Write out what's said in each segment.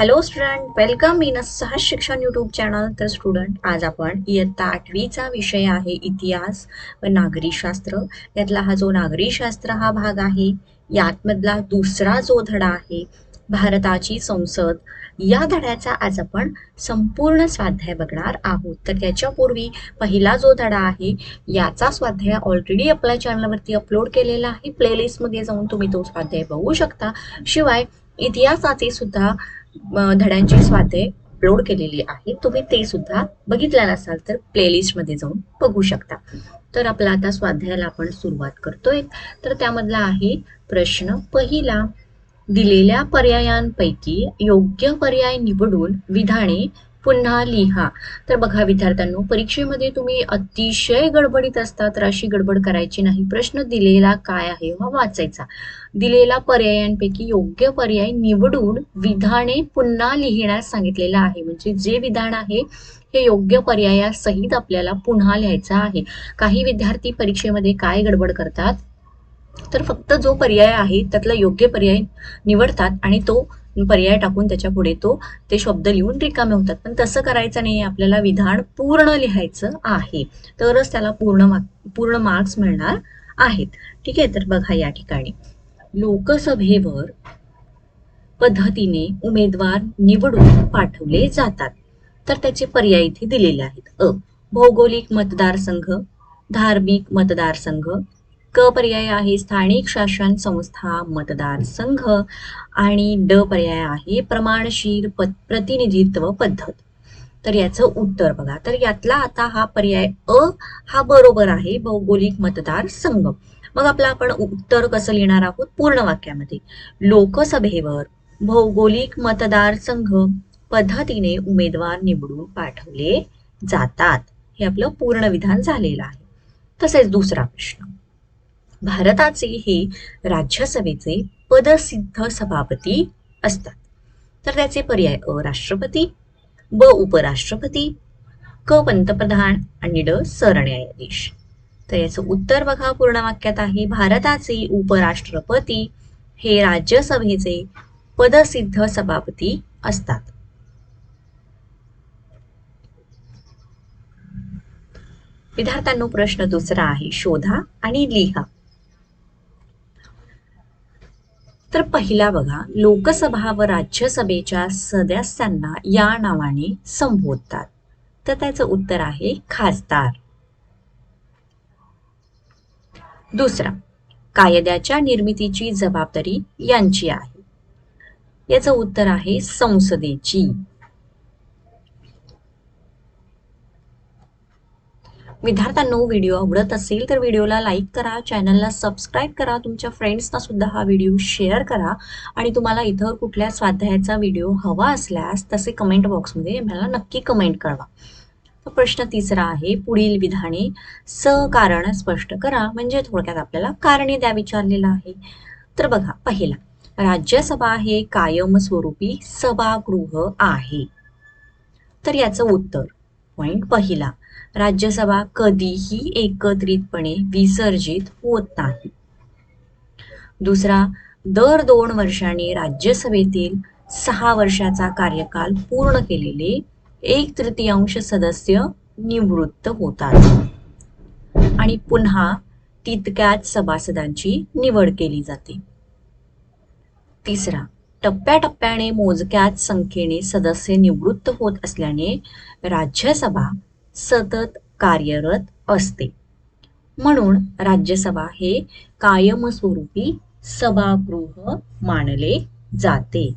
Hello student welcome in सहज शिक्षण YouTube channel तर स्टुडंट आज आपण इयत्ता आठवीचा विषय आहे इतिहास व नागरी शास्त्र. यातला हा जो नागरीशास्त्र हा भाग आहे यातमधला दुसरा जो धडा आहे भारताची संसद या धड्याचा आज आपण संपूर्ण स्वाध्याय बघणार आहोत. तर त्याच्यापूर्वी पहिला जो धडा आहे याचा स्वाध्याय ऑलरेडी आपल्या चॅनलवरती अपलोड केलेला आहे. प्लेलिस्टमध्ये जाऊन तुम्ही तो स्वाध्याय बघू शकता. शिवाय इतिहासाचे सुद्धा धड्यांची स्वाते अपलोड केलेली आहेत तुम्ही ते सुद्धा बघितल्या नसाल तर प्लेलिस्टमध्ये जाऊन बघू शकता. तर आपला आता स्वाध्यायाला आपण सुरुवात करतोय. तर त्यामधला आहे प्रश्न पहिला. दिलेल्या पर्यायांपैकी योग्य पर्याय निवडून विधाने पुन्हा लिहा. तर बघा विद्यार्थ्यांनो परीक्षेमध्ये तुम्ही अतिशय गडबडीत असता तर अशी गडबड करायची नाही. प्रश्न दिलेला काय आहे हा वाचायचा. दिलेला पर्यायांपैकी योग्य पर्याय निवडून विधाने पुन्हा लिहिण्यास सांगितलेलं आहे. म्हणजे जे विधान आहे हे योग्य पर्यायासहित आपल्याला पुन्हा लिहायचं आहे. काही विद्यार्थी परीक्षेमध्ये काय गडबड करतात? तर फक्त जो पर्याय आहे त्यातला योग्य पर्याय निवडतात आणि तो पर्याय टाकून त्याच्या पुढे तो ते शब्द लिहून रिकामे होतात. पण तसं करायचं नाही आपल्याला विधान पूर्ण लिहायचं आहे. तरच त्याला पूर्ण मार्क पूर्ण मार्क्स मिळणार आहेत. ठीक आहे? तर बघा या ठिकाणी. लोकसभेवर पद्धतीने उमेदवार निवडून पाठवले जातात. तर त्याचे पर्याय इथे दिलेले आहेत. अ. भौगोलिक मतदारसंघ धार्मिक मतदारसंघ क पर्याय आहे स्थानिक शासन संस्था मतदारसंघ आणि ड पर्याय आहे प्रमाणशीर प्रतिनिधित्व पद्धत. तर याचं उत्तर बघा. तर यातला आता हा पर्याय अ हा बरोबर आहे भौगोलिक मतदारसंघ मग आपलं आपण उत्तर कसं लिहिणार आहोत? पूर्ण वाक्यामध्ये. लोकसभेवर भौगोलिक मतदारसंघ पद्धतीने उमेदवार निवडून पाठवले जातात. हे आपलं पूर्ण विधान झालेलं आहे. तसेच दुसरा प्रश्न. भारताचे हे राज्यसभेचे पदसिद्ध सभापती असतात. तर त्याचे पर्याय अ राष्ट्रपती ब उपराष्ट्रपती क पंतप्रधान आणि ड सरन्यायाधीश. तर याचं उत्तर बघा पूर्ण वाक्यात आहे भारताचे उपराष्ट्रपती हे राज्यसभेचे पदसिद्ध सभापती असतात. विद्यार्थ्यांनो प्रश्न दुसरा आहे शोधा आणि लिहा. तर पहिला बघा लोकसभा व राज्यसभेच्या सदस्यांना या नावाने संबोधतात. तर त्याचं उत्तर आहे खासदार. दुसरा कायद्याच्या निर्मितीची जबाबदारी यांची आहे. याचं उत्तर आहे संसदेची. विद्यार्थ्यांनो व्हिडिओ आवडत असेल तर व्हिडिओला लाईक करा चॅनलला सबस्क्राईब करा तुमच्या फ्रेंड्सना सुद्धा हा व्हिडिओ शेअर करा. आणि तुम्हाला इतर कुठल्या स्वाध्यायाचा व्हिडिओ हवा असल्यास तसे कमेंट बॉक्समध्ये मला नक्की कमेंट कळवा. प्रश्न तिसरा आहे पुढील विधाने सकारण स्पष्ट करा. म्हणजे थोडक्यात आपल्याला कारणे द्या विचारलेलं आहे. तर बघा पहिला राज्यसभा हे कायमस्वरूपी सभागृह आहे. तर याचं उत्तर पॉइंट पहिला राज्यसभा कधीही एकत्रितपणे विसर्जित होत नाही. दुसरा दर दोन वर्षांनी राज्यसभेतील सहा वर्षाचा कार्यकाल पूर्ण केलेले एक तृतीयांश सदस्य निवृत्त होतात. आणि पुन्हा तितक्याच सभासदांची निवड केली जाते. तिसरा टप्प्याटप्प्याने मोजक्याच संख्येने सदस्य निवृत्त होत असल्याने राज्यसभा सतत कार्यरत असते. म्हणून राज्यसभा हे कायमस्वरूपी सभागृह मानले जाते.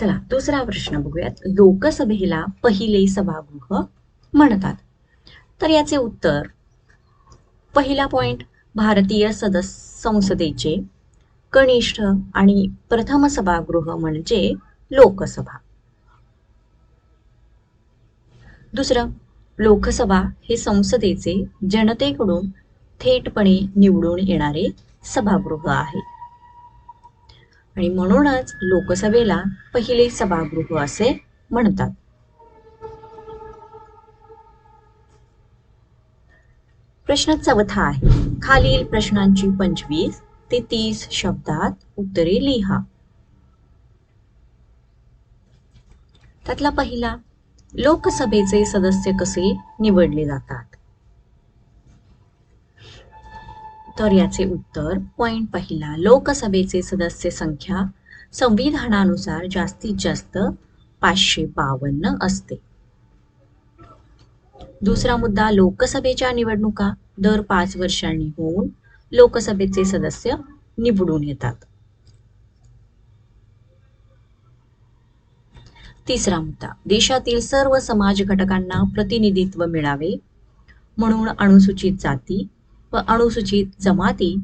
चला दुसरा प्रश्न बघूयात. लोकसभेला पहिले सभागृह म्हणतात. तर याचे उत्तर पहिला पॉइंट भारतीय सदस्य संसदेचे कनिष्ठ आणि प्रथम सभागृह म्हणजे लोकसभा. दुसरं लोकसभा हे संसदेचे जनतेकडून थेटपणे निवडून येणारे सभागृह आहे. आणि म्हणूनच लोकसभेला पहिले सभागृह असे म्हणतात. प्रश्न चौथा आहे. खालील प्रश्नांची पंचवीस ते तीस शब्दात उत्तरे लिहा. त्यातला पहिला लोकसभेचे सदस्य कसे निवडले जातात? तर याचे उत्तर पॉइंट पहिला लोकसभेचे सदस्य संख्या संविधानानुसार जास्तीत जास्त पाचशे बावन्न असते. दुसरा मुद्दा लोकसभेच्या निवडणुका दर पाच वर्षांनी होऊन लोकसभेचे सदस्य निवडून येतात. तिसरा मुद्दा. देशातील सर्व समाज घटकांना प्रतिनिधित्व मिळावे म्हणून अनुसूचित जाती व अनुसूचित जमाती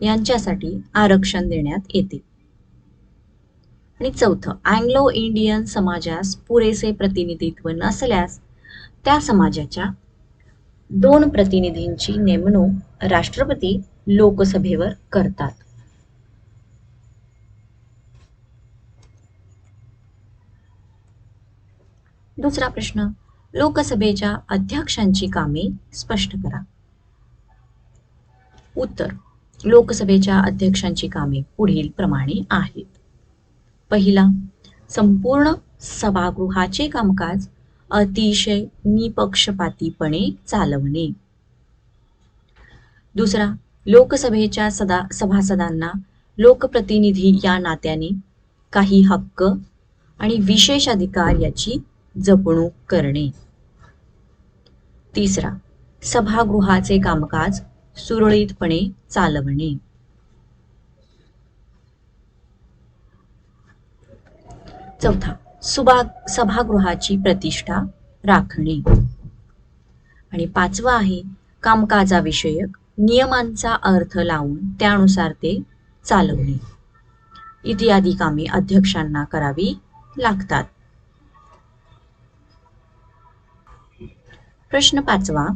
यांच्यासाठी आरक्षण देण्यात येते. आणि चौथं अँग्लो इंडियन समाजास पुरेसे प्रतिनिधित्व नसल्यास त्या समाजाच्या दोन प्रतिनिधींची नेमणूक राष्ट्रपती लोकसभेवर करतात. दुसरा प्रश्न. लोकसभेच्या अध्यक्षांची कामे स्पष्ट करा. उत्तर. लोकसभेच्या अध्यक्षांची कामे पुढील प्रमाणे आहेत. पहिला संपूर्ण सभागृहाचे कामकाज अतिशय निपक्षपातीपणे चालवणे. दुसरा लोकसभेच्या सदा सभासदांना लोकप्रतिनिधी या नात्याने काही हक्क आणि विशेष अधिकार याची जपणूक करणे. तिसरा सभागृहाचे कामकाज सुरळीतपणे चालवणे. चौथा सुभा सभागृहाची प्रतिष्ठा राखणे. आणि पाचवा आहे कामकाजाविषयक नियमांचा अर्थ लावून त्यानुसार ते चालवणे. इत्यादी कामे अध्यक्षांना करावी लागतात. प्रश्न पाचवा.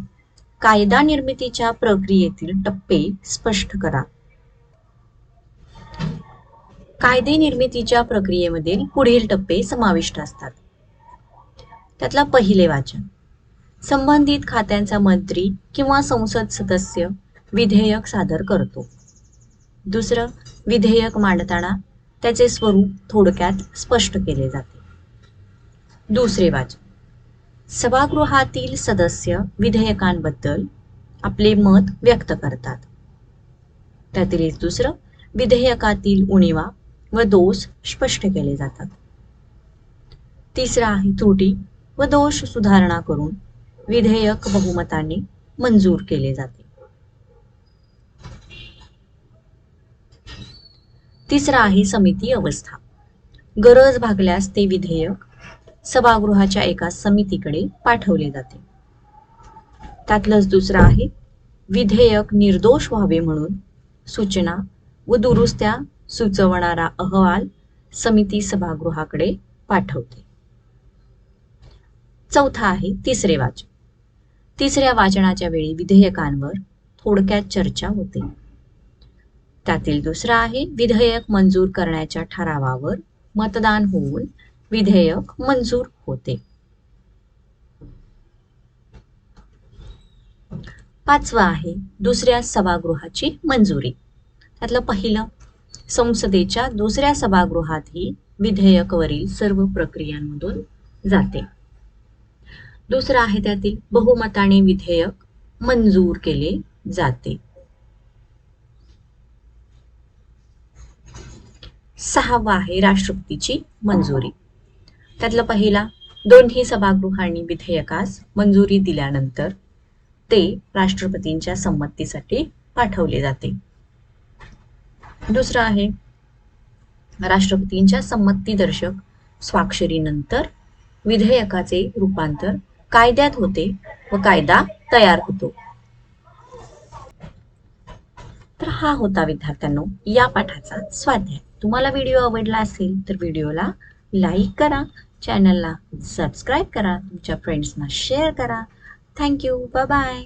कायदा निर्मितीच्या प्रक्रियेतील टप्पे स्पष्ट करा. कायदे निर्मितीच्या प्रक्रियेमधील पुढील टप्पे समाविष्ट असतात. त्यातला पहिले वाचन. संबंधित खात्यांचा मंत्री किंवा संसद सदस्य विधेयक सादर करतो. दुसरं विधेयक मांडताना त्याचे स्वरूप थोडक्यात स्पष्ट केले जाते. दुसरे वाचन. सभागृहातील सदस्य विधेयकांबद्दल आपले मत व्यक्त करतात. त्यातील एक दुसरं विधेयकातील उणीवा व दोष स्पष्ट केले जातात. तिसरा आहे त्रुटी व दोष सुधारणा करून विधेयक बहुमताने मंजूर केले जाते. तिसरा आहे समिती अवस्था. गरज भागल्यास ते विधेयक सभागृहाच्या एका समितीकडे पाठवले जाते. त्यातलंच दुसरं आहे विधेयक निर्दोष व्हावे म्हणून सूचना व दुरुस्त्या सुचवणारा अहवाल समिती सभागृहाकडे पाठवते. चौथा आहे तिसरे वाचन. तिसऱ्या वाचनाच्या वेळी विधेयकांवर थोडक्यात चर्चा होते. त्यातील दुसरा आहे विधेयक मंजूर करण्याच्या ठरावावर मतदान होऊन विधेयक मंजूर होते. पाचवा आहे दुसऱ्या सभागृहाची मंजुरी. त्यातलं पहिलं संसदेच्या दुसऱ्या सभागृहातही विधेयकवरील सर्व प्रक्रियांमधून जाते. दुसरं आहे त्यातील बहुमताने विधेयक मंजूर केले जाते. सहावा आहे राष्ट्रपतीची मंजुरी. त्यातला पहिला दोन्ही सभागृहांनी विधेयकास मंजुरी दिल्यानंतर ते राष्ट्रपतींच्या संमतीसाठी पाठवले जाते. दुसरं आहे राष्ट्रपतींच्या संमतीदर्शक स्वाक्षरीनंतर विधेयकाचे रूपांतर कायद्यात होते व कायदा तयार होतो. तर हा होता विद्यार्थ्यांनो या पाठाचा स्वाध्याय. तुम्हाला व्हिडिओ आवडला असेल तर व्हिडिओला लाईक करा चॅनलला सबस्क्राईब करा तुमच्या फ्रेंड्सना शेअर करा. Thank you bye bye